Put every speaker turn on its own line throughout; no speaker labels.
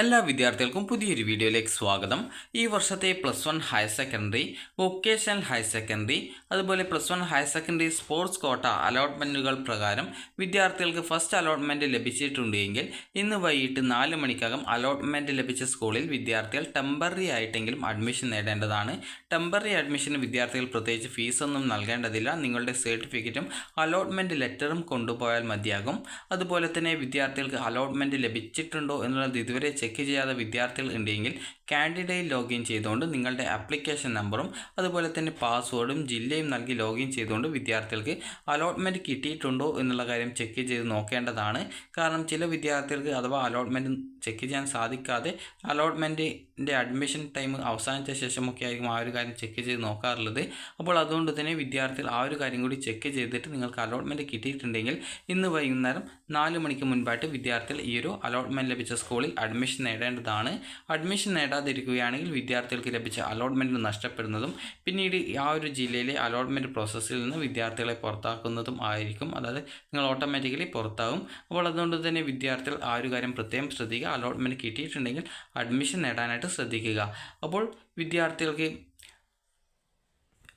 എല്ലാ വിദ്യാർത്ഥികൾക്കും പുതിയൊരു വീഡിയോയിലേക്ക് സ്വാഗതം. ഈ വർഷത്തെ plus one higher secondary vocational higher secondary അതുപോലെ plus one higher secondary sports quota അലോട്ട്മെന്റുകൾ പ്രകാരം വിദ്യാർത്ഥികൾക്ക് ഫസ്റ്റ് അലോട്ട്മെന്റ് ലഭിച്ചിട്ടുണ്ടെങ്കിൽ ഇന്ന് വൈകിട്ട് നാല് മണിക്കകം അലോട്ട്മെന്റ് ലഭിച്ച സ്കൂളിൽ വിദ്യാർത്ഥികൾ ടെമ്പററി ആയിട്ടെങ്കിലും അഡ്മിഷൻ നേടേണ്ടതാണ്. ടെമ്പററി അഡ്മിഷന് വിദ്യാർത്ഥികൾ പ്രത്യേകിച്ച് ഫീസൊന്നും നൽകേണ്ടതില്ല. നിങ്ങളുടെ സർട്ടിഫിക്കറ്റും അലോട്ട്മെന്റ് ലെറ്ററും കൊണ്ടുപോയാൽ മതിയാകും. അതുപോലെ തന്നെ വിദ്യാർത്ഥികൾക്ക് അലോട്ട്മെന്റ് ലഭിച്ചിട്ടുണ്ടോ എന്നുള്ളത് ഇതുവരെ ചെക്ക് ചെയ്യാതെ വിദ്യാർത്ഥികൾ ഉണ്ടെങ്കിൽ കാൻഡിഡേറ്റ് ലോഗിൻ ചെയ്തുകൊണ്ട് നിങ്ങളുടെ ആപ്ലിക്കേഷൻ നമ്പറും അതുപോലെ തന്നെ പാസ്വേഡും ജില്ലയും നൽകി ലോഗിൻ ചെയ്തുകൊണ്ട് വിദ്യാർത്ഥികൾക്ക് അലോട്ട്മെന്റ് കിട്ടിയിട്ടുണ്ടോ എന്നുള്ള കാര്യം ചെക്ക് ചെയ്ത് നോക്കേണ്ടതാണ്. കാരണം ചില വിദ്യാർത്ഥികൾക്ക് അഥവാ അലോട്ട്മെന്റ് ചെക്ക് ചെയ്യാൻ സാധിക്കാതെ അലോട്ട്മെന്റിന്റെ അഡ്മിഷൻ ടൈം അവസാനിച്ച ശേഷമൊക്കെ ആയിരിക്കും ആ ഒരു കാര്യം ചെക്ക് ചെയ്ത് നോക്കാറുള്ളത്. അപ്പോൾ അതുകൊണ്ട് തന്നെ വിദ്യാർത്ഥികൾ ആ ഒരു കാര്യം കൂടി ചെക്ക് ചെയ്തിട്ട് നിങ്ങൾക്ക് അലോട്ട്മെന്റ് കിട്ടിയിട്ടുണ്ടെങ്കിൽ ഇന്ന് വൈകുന്നേരം നാല് മണിക്ക് മുൻപായിട്ട് വിദ്യാർത്ഥികൾ ഈ ഒരു അലോട്ട്മെന്റ് ലഭിച്ച സ്കൂളിൽ അഡ്മിഷൻ നേടേണ്ടതാണ്. അഡ്മിഷൻ നേടാതിരിക്കുകയാണെങ്കിൽ വിദ്യാർത്ഥികൾക്ക് ലഭിച്ച അലോട്ട്മെന്റ് നഷ്ടപ്പെടുന്നതും പിന്നീട് ആ ഒരു ജില്ലയിലെ അലോട്ട്മെന്റ് പ്രോസസ്സിൽ നിന്ന് വിദ്യാർത്ഥികളെ പുറത്താക്കുന്നതും ആയിരിക്കും. അതായത് നിങ്ങൾ ഓട്ടോമാറ്റിക്കലി പുറത്താകും അപ്പോൾ അതുകൊണ്ട് തന്നെ വിദ്യാർത്ഥികൾ ആ ഒരു കാര്യം പ്രത്യേകം ശ്രദ്ധിക്കുക. അലോട്ട്മെന്റ് കിട്ടിയിട്ടുണ്ടെങ്കിൽ അഡ്മിഷൻ നേടാനായിട്ട് ശ്രദ്ധിക്കുക. അപ്പോൾ വിദ്യാർത്ഥികൾക്ക്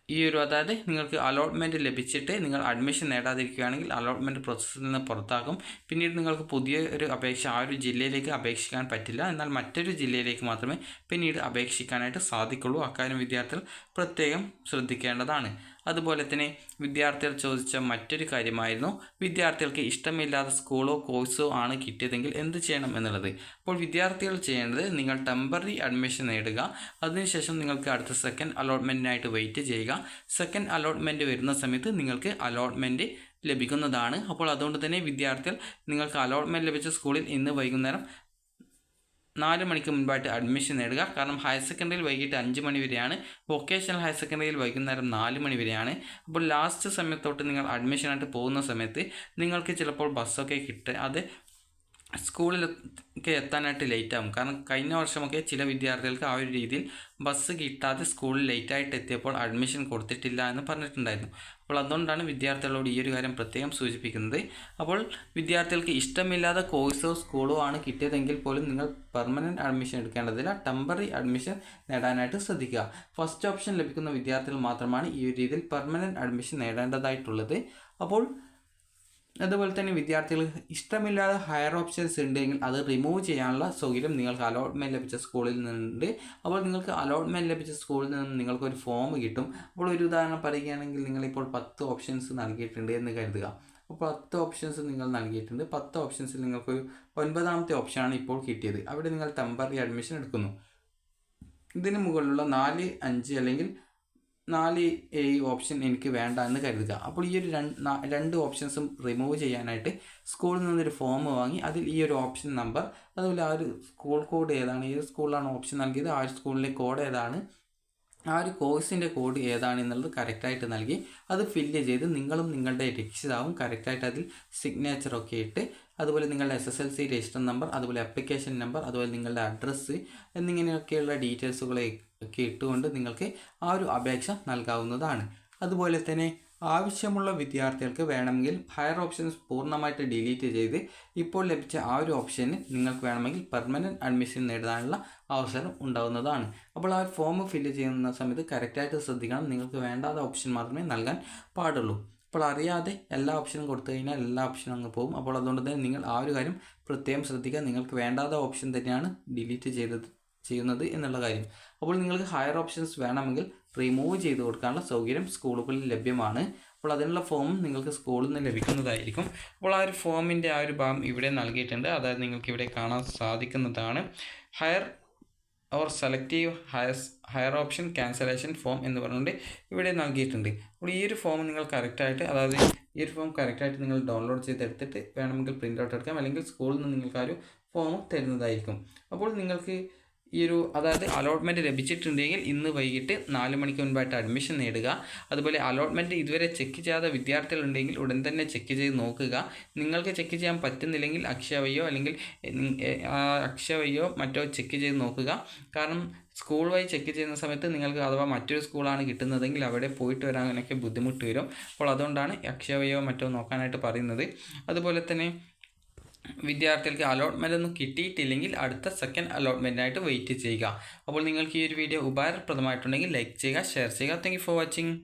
ഈ ഒരു അതായത് നിങ്ങൾക്ക് അലോട്ട്മെന്റ് ലഭിച്ചിട്ട് നിങ്ങൾ അഡ്മിഷൻ നേടാതിരിക്കുകയാണെങ്കിൽ അലോട്ട്മെന്റ് പ്രോസസ്സിൽ നിന്ന് പുറത്താകും. പിന്നീട് നിങ്ങൾക്ക് പുതിയ ഒരു അപേക്ഷ ആ ഒരു ജില്ലയിലേക്ക് അപേക്ഷിക്കാൻ പറ്റില്ല. എന്നാൽ മറ്റൊരു ജില്ലയിലേക്ക് മാത്രമേ പിന്നീട് അപേക്ഷിക്കാനായിട്ട് സാധിക്കുള്ളൂ. അക്കാര്യം വിദ്യാർത്ഥികൾ പ്രത്യേകം ശ്രദ്ധിക്കേണ്ടതാണ്. അതുപോലെ തന്നെ വിദ്യാർത്ഥികൾ ചോദിച്ച മറ്റൊരു കാര്യമായിരുന്നു വിദ്യാർത്ഥികൾക്ക് ഇഷ്ടമില്ലാത്ത സ്കൂളോ കോഴ്സോ ആണ് കിട്ടിയതെങ്കിൽ എന്ത് ചെയ്യണം എന്നുള്ളത്. അപ്പോൾ വിദ്യാർത്ഥികൾ ചെയ്യേണ്ടത് നിങ്ങൾ ടെമ്പററി അഡ്മിഷൻ നേടുക അതിനുശേഷം നിങ്ങൾക്ക് അടുത്ത സെക്കൻഡ് അലോട്ട്മെന്റിനായിട്ട് വെയിറ്റ് ചെയ്യുക. സെക്കൻഡ് അലോട്ട്മെന്റ് വരുന്ന സമയത്ത് നിങ്ങൾക്ക് അലോട്ട്മെന്റ് ലഭിക്കുന്നതാണ്. അപ്പോൾ അതുകൊണ്ട് തന്നെ വിദ്യാർത്ഥികൾ നിങ്ങൾക്ക് അലോട്ട്മെന്റ് ലഭിച്ച സ്കൂളിൽ ഇന്ന് വൈകുന്നേരം നാല് മണിക്ക് മുൻപായിട്ട് അഡ്മിഷൻ നേടുക. കാരണം ഹയർ സെക്കൻഡറിയിൽ വൈകിട്ട് അഞ്ച് മണി വരെയാണ്. വൊക്കേഷണൽ ഹയർ സെക്കൻഡറിയിൽ വൈകുന്നേരം നാല് മണി വരെയാണ്. അപ്പോൾ ലാസ്റ്റ് സമയത്തോട്ട് നിങ്ങൾ അഡ്മിഷനായിട്ട് പോകുന്ന സമയത്ത് നിങ്ങൾക്ക് ചിലപ്പോൾ ബസ്സൊക്കെ കിട്ടുക അത് സ്കൂളിലൊക്കെ എത്താനായിട്ട് ലേറ്റ് ആകും കാരണം കഴിഞ്ഞ വർഷമൊക്കെ ചില വിദ്യാർത്ഥികൾക്ക് ആ ഒരു രീതിയിൽ ബസ് കിട്ടാതെ സ്കൂളിൽ ലേറ്റായിട്ട് എത്തിയപ്പോൾ അഡ്മിഷൻ കൊടുത്തിട്ടില്ല എന്ന് പറഞ്ഞിട്ടുണ്ടായിരുന്നു. അപ്പോൾ അതുകൊണ്ടാണ് വിദ്യാർത്ഥികളോട് ഈ ഒരു കാര്യം പ്രത്യേകം സൂചിപ്പിക്കുന്നത്. അപ്പോൾ വിദ്യാർത്ഥികൾക്ക് ഇഷ്ടമില്ലാത്ത കോഴ്സോ സ്കൂളോ ആണ് കിട്ടിയതെങ്കിൽ പോലും നിങ്ങൾ പെർമനന്റ് അഡ്മിഷൻ എടുക്കേണ്ടതില്ല. ടെമ്പററി അഡ്മിഷൻ നേടാനായിട്ട് ശ്രദ്ധിക്കുക. ഫസ്റ്റ് ഓപ്ഷൻ ലഭിക്കുന്ന വിദ്യാർത്ഥികൾ മാത്രമാണ് ഈ ഒരു രീതിയിൽ പെർമനന്റ് അഡ്മിഷൻ നേടേണ്ടതായിട്ടുള്ളത്. അപ്പോൾ അതുപോലെ തന്നെ വിദ്യാർത്ഥികൾ ഇഷ്ടമില്ലാതെ ഹയർ ഓപ്ഷൻസ് ഉണ്ടെങ്കിൽ അത് റിമൂവ് ചെയ്യാനുള്ള സൗകര്യം നിങ്ങൾക്ക് അലോട്ട്മെന്റ് ലഭിച്ച സ്കൂളിൽ നിന്നുണ്ട്. അപ്പോൾ നിങ്ങൾക്ക് അലോട്ട്മെന്റ് ലഭിച്ച സ്കൂളിൽ നിന്ന് നിങ്ങൾക്കൊരു ഫോം കിട്ടും. അപ്പോൾ ഒരു ഉദാഹരണം പറയുകയാണെങ്കിൽ നിങ്ങളിപ്പോൾ പത്ത് ഓപ്ഷൻസ് നൽകിയിട്ടുണ്ട് എന്ന് കരുതുക. അപ്പോൾ പത്ത് ഓപ്ഷൻസ് നിങ്ങൾ നൽകിയിട്ടുണ്ട്. പത്ത് ഓപ്ഷൻസിൽ നിങ്ങൾക്കൊരു ഒൻപതാമത്തെ ഓപ്ഷനാണ് ഇപ്പോൾ കിട്ടിയത്. അവിടെ നിങ്ങൾ ടെമ്പററി അഡ്മിഷൻ എടുക്കുന്നു. ഇതിന് മുകളിലുള്ള നാല് അഞ്ച് അല്ലെങ്കിൽ നാല് ഈ ഓപ്ഷൻ എനിക്ക് വേണ്ട എന്ന് കരുതുക. അപ്പോൾ ഈ ഒരു രണ്ട് ഓപ്ഷൻസും റിമൂവ് ചെയ്യാനായിട്ട് സ്കൂളിൽ നിന്നൊരു ഫോം വാങ്ങി അതിൽ ഈ ഒരു ഓപ്ഷൻ നമ്പർ അതുപോലെ ആ ഒരു സ്കൂൾ കോഡ് ഏതാണ് ഏത് സ്കൂളിലാണ് ഓപ്ഷൻ നൽകിയത് ആ ഒരു സ്കൂളിലെ കോഡ് ഏതാണ് ആ ഒരു കോഴ്സിന്റെ കോഡ് ഏതാണ് എന്നുള്ളത് കറക്റ്റായിട്ട് നൽകി അത് ഫില്ല് ചെയ്ത് നിങ്ങളും നിങ്ങളുടെ രക്ഷിതാവും കറക്റ്റായിട്ട് അതിൽ സിഗ്നേച്ചറൊക്കെ ഇട്ട് അതുപോലെ നിങ്ങളുടെ S S L C register number അതുപോലെ അപ്ലിക്കേഷൻ നമ്പർ അതുപോലെ നിങ്ങളുടെ അഡ്രസ്സ് എന്നിങ്ങനെയൊക്കെയുള്ള ഡീറ്റെയിൽസുകളെ ഒക്കെ ഇട്ടുകൊണ്ട് നിങ്ങൾക്ക് ആ ഒരു അപേക്ഷ നൽകാവുന്നതാണ്. അതുപോലെ തന്നെ ആവശ്യമുള്ള വിദ്യാർത്ഥികൾക്ക് വേണമെങ്കിൽ ഹയർ ഓപ്ഷൻസ് പൂർണമായിട്ട് ഡിലീറ്റ് ചെയ്ത് ഇപ്പോൾ ലഭിച്ച ആ ഒരു ഓപ്ഷന് നിങ്ങൾക്ക് വേണമെങ്കിൽ പെർമനന്റ് അഡ്മിഷൻ നേടാനുള്ള അവസരം ഉണ്ടാകുന്നതാണ് അപ്പോൾ ആ ഫോം ഫില്ല് ചെയ്യുന്ന സമയത്ത് കറക്റ്റായിട്ട് ശ്രദ്ധിക്കണം. നിങ്ങൾക്ക് വേണ്ടാത്ത ഓപ്ഷൻ മാത്രമേ നൽകാൻ പാടുള്ളൂ. അപ്പോൾ അറിയാതെ എല്ലാ ഓപ്ഷനും കൊടുത്തു കഴിഞ്ഞാൽ എല്ലാ ഓപ്ഷനും അങ്ങ് പോകും. അപ്പോൾ അതുകൊണ്ട് തന്നെ നിങ്ങൾ ആ ഒരു കാര്യം പ്രത്യേകം ശ്രദ്ധിക്കുക. നിങ്ങൾക്ക് വേണ്ടാത്ത ഓപ്ഷൻ തന്നെയാണ് ഡിലീറ്റ് ചെയ്തത്. ചെയ്യുന്നത് എന്നുള്ള കാര്യം. അപ്പോൾ നിങ്ങൾക്ക് ഹയർ ഓപ്ഷൻസ് വേണമെങ്കിൽ റിമൂവ് ചെയ്ത് കൊടുക്കാനുള്ള സൗകര്യം സ്കൂളുകളിൽ ലഭ്യമാണ്. അപ്പോൾ അതിനുള്ള ഫോം നിങ്ങൾക്ക് സ്കൂളിൽ നിന്ന് ലഭിക്കുന്നതായിരിക്കും. അപ്പോൾ ആ ഒരു ഫോമിന്റെ ആ ഒരു ഭാഗം ഇവിടെ നൽകിയിട്ടുണ്ട്. അതായത് നിങ്ങൾക്ക് ഇവിടെ കാണാൻ സാധിക്കുന്നതാണ്. Higher or selective higher higher option cancellation form എന്ന് പറഞ്ഞുകൊണ്ട് ഇവിടെ നൽകിയിട്ടുണ്ട്. അപ്പോൾ ഈ ഒരു ഫോം നിങ്ങൾ കറക്റ്റായിട്ട് അതായത് ഈ ഒരു ഫോം കറക്റ്റായിട്ട് നിങ്ങൾ ഡൗൺലോഡ് ചെയ്തെടുത്തിട്ട് വേണമെങ്കിൽ പ്രിന്റ് ഔട്ട് എടുക്കാം. അല്ലെങ്കിൽ സ്കൂളിൽ നിന്ന് നിങ്ങൾക്ക് ആ ഒരു ഫോം തരുന്നതായിരിക്കും. അപ്പോൾ നിങ്ങൾക്ക് ഈ ഒരു അതായത് അലോട്ട്മെന്റ് ലഭിച്ചിട്ടുണ്ടെങ്കിൽ ഇന്ന് വൈകിട്ട് നാല് മണിക്ക് മുൻപായിട്ട് അഡ്മിഷൻ നേടുക. അതുപോലെ അലോട്ട്മെന്റ് ഇതുവരെ ചെക്ക് ചെയ്യാത്ത വിദ്യാർത്ഥികളുണ്ടെങ്കിൽ ഉടൻ തന്നെ ചെക്ക് ചെയ്ത് നോക്കുക. നിങ്ങൾക്ക് ചെക്ക് ചെയ്യാൻ പറ്റുന്നില്ലെങ്കിൽ അക്ഷയ വഴിയോ അല്ലെങ്കിൽ അക്ഷയ വഴിയോ മറ്റോ ചെക്ക് ചെയ്ത് നോക്കുക. കാരണം സ്കൂൾ വഴി ചെക്ക് ചെയ്യുന്ന സമയത്ത് നിങ്ങൾക്ക് അഥവാ മറ്റൊരു സ്കൂളാണ് കിട്ടുന്നതെങ്കിൽ അവിടെ പോയിട്ട് വരാനൊക്കെ ബുദ്ധിമുട്ട് വരും. അപ്പോൾ അതുകൊണ്ടാണ് അക്ഷയവയോ മറ്റോ നോക്കാനായിട്ട് പറയുന്നത്. അതുപോലെ തന്നെ വിദ്യാർത്ഥികൾക്ക് അലോട്ട്മെന്റ് ഒന്നും കിട്ടിയിട്ടില്ലെങ്കിൽ അടുത്ത സെക്കൻഡ് അലോട്ട്മെന്റിനായിട്ട് വെയിറ്റ് ചെയ്യുക. അപ്പോൾ നിങ്ങൾക്ക് ഈ ഒരു വീഡിയോ ഉപകാരപ്രദമായിട്ടുണ്ടെങ്കിൽ ലൈക്ക് ചെയ്യുക ഷെയർ ചെയ്യുക. Thank for watching